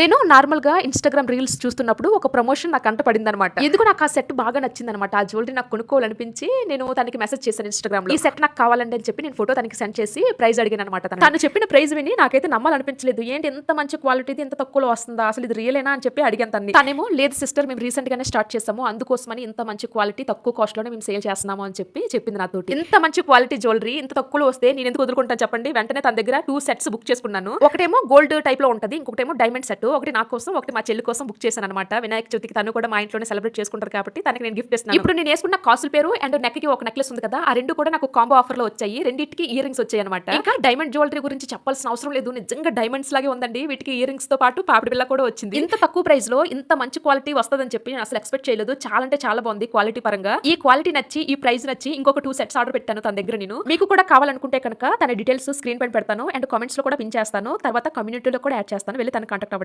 నేను నార్మల్గా Instagram reels చూస్తున్నప్పుడు ఒక ప్రమోషన్ నాకు కంట పడింది అనమాట ఎందుకు నాకు ఆ సెట్ బాగా నచ్చింది అనమాట ఆ జ్యువెలరీ నాకు కొనుక్కోవాలనిపించి నేను తనకి మెసేజ్ చేశాను ఇన్స్టాగ్రామ్లో ఈ సెట్ నాకు కావాలండి అని చెప్పి నేను ఫోటో తనకి సెండ్ చేసి ప్రైజ్ అడిగాను అనమాట తను చెప్పిన ప్రైజ్ విని నాకైతే నమ్మాలనిపించలేదు. ఏంటి ఎంత మంచి క్వాలిటీ ఎంత తక్కువలో వస్తుందా? అసలు ఇది రియలేనా అని చెప్పి అడిగాను తన్ని. తనేమో లేదు సిస్టర్ మేము రీసెంట్ గానే స్టార్ట్ చేసాము అందుకోసమని ఇంత మంచి క్వాలిటీ తక్కువ కాస్ట్లోనే మేము సేల్ చేస్తున్నాము అని చెప్పి చెప్పింది నాతో ఇంత మంచి క్వాలిటీ జ్యువెలరీ ఇంత తక్కువలో వస్తే నేను ఎందుకు వదులుకుంటాను చెప్పండి? వెంటనే తన దగ్గర టూ సెట్స్ బుక్ చేసుకున్నాను. ఒకటేమో గోల్డ్ టైప్లో ఉంటుంది ఇంకొకటేమో డైమండ్ సెట్ ఒకటి నా కోసం ఒకటి మా చెల్లి కోసం బుక్ చేశాను అనమాట వినాయక చవితికి తను కూడా మా ఇంట్లోనే సెలబ్రేట్ చేసుకుంటారు కాబట్టి తనకి నేను గిఫ్ట్ ఇస్తాను ఇప్పుడు నేను వేసుకున్న కాసుల పేరు అండ్ నెక్కి ఒక నెక్లెస్ ఉంది కదా ఆ రెండు కూడా నాకు కాంబో ఆఫర్లో వచ్చాయి. రెండింటికి ఇయర్ రింగ్స్ వచ్చాయి అనమాట ఇంకా డైమండ్ జ్యువెలరీ గురించి చెప్పాల్సిన అవసరం లేదు. నిజంగా డైమండ్స్ లాగే ఉందండి. వీటికి ఇయర్ రింగ్స్తో పాటు పాపిడి బిల్ల కూడా వచ్చింది. ఇంత తక్కువ ప్రైస్లో ఇంత మంచి క్వాలిటీ వస్తుందని చెప్పి నేను అసలు ఎక్స్పెక్ట్ చేయలేదు. చాలా అంటే చాలా బాగుంది క్వాలిటీ పరంగా. ఈ క్వాలిటీ నచ్చి ఈ ప్రైస్ నచ్చి ఇంకొక టూ సెట్స్ ఆర్డర్ పెట్టాను తన దగ్గర నేను. మీకు కూడా కావాలనుకుంటే కనుక తన డీటెయిల్స్ స్క్రీన్ పైన పెడతాను. అండ్ కామెంట్స్లో కూడా పిన్ చేస్తాను. తర్వాత కమ్యూనిటీలో కూడా యాడ్ చేస్తాను. వెళ్ళి తన కాంటాక్ట్ అవ్వండి